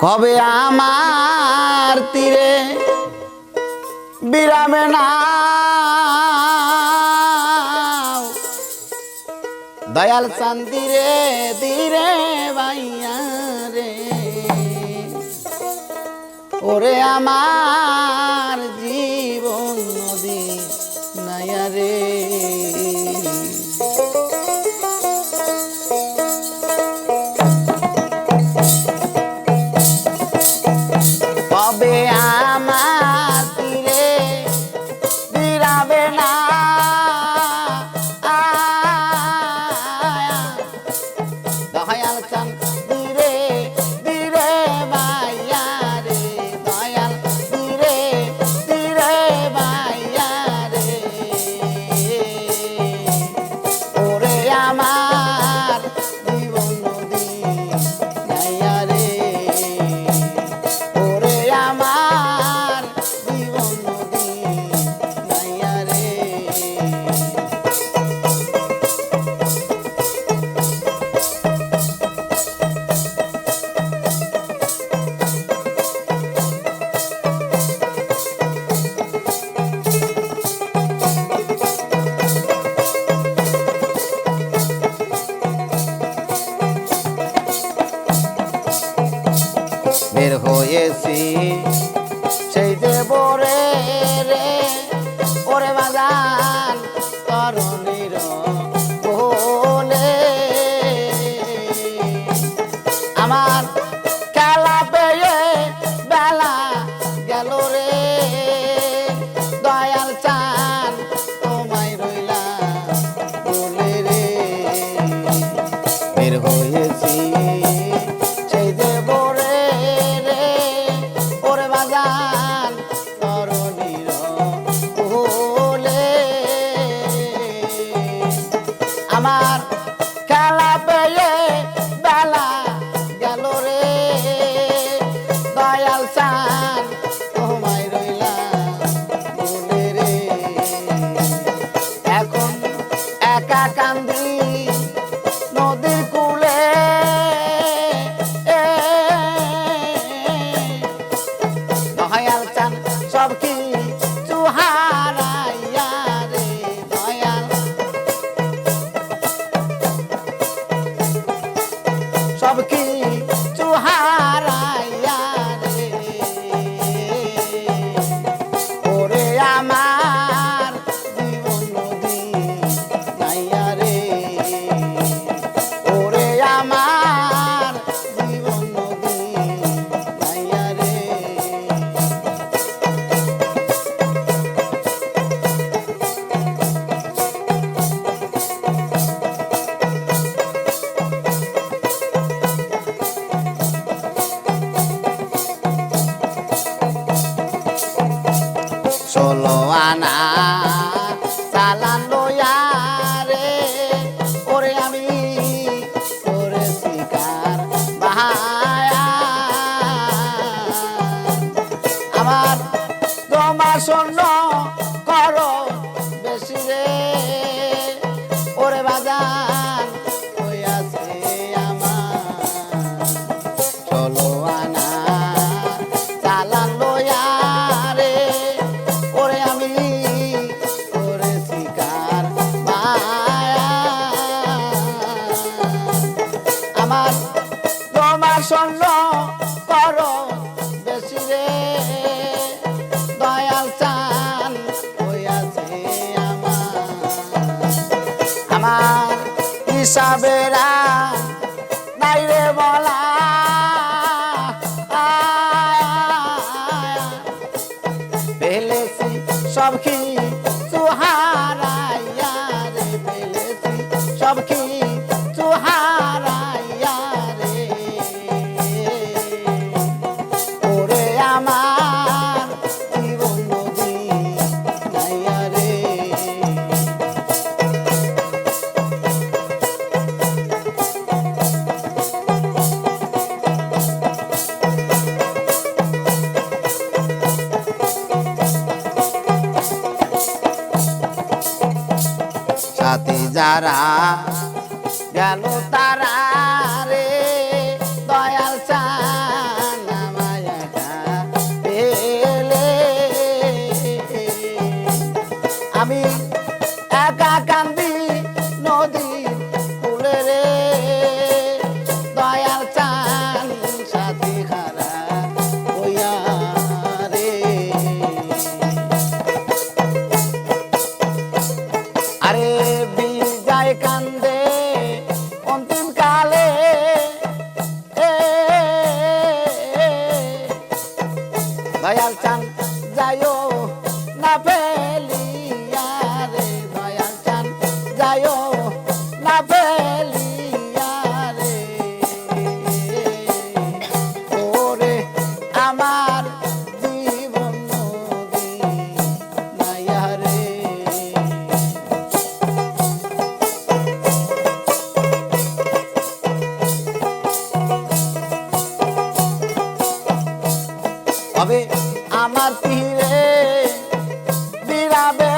কবে আমার তীরে বিরামে না? দয়াল চান্দিরে রে ধীরে ভাইয়া রে। ওরে আমার বের হয়েছি। সেই দেবরে আমার হিসাবেরা নাই রে বলা। ফেলেছি সব কি সুহা যারা গেল তারা রে, দয়াল চানা পেলে। আমি একা কান্দি নদী কুলে রে, দয়াল চান সাথী খারা হইয়া রে। আরে কান্দে হবে আমার তীরে বিরাবে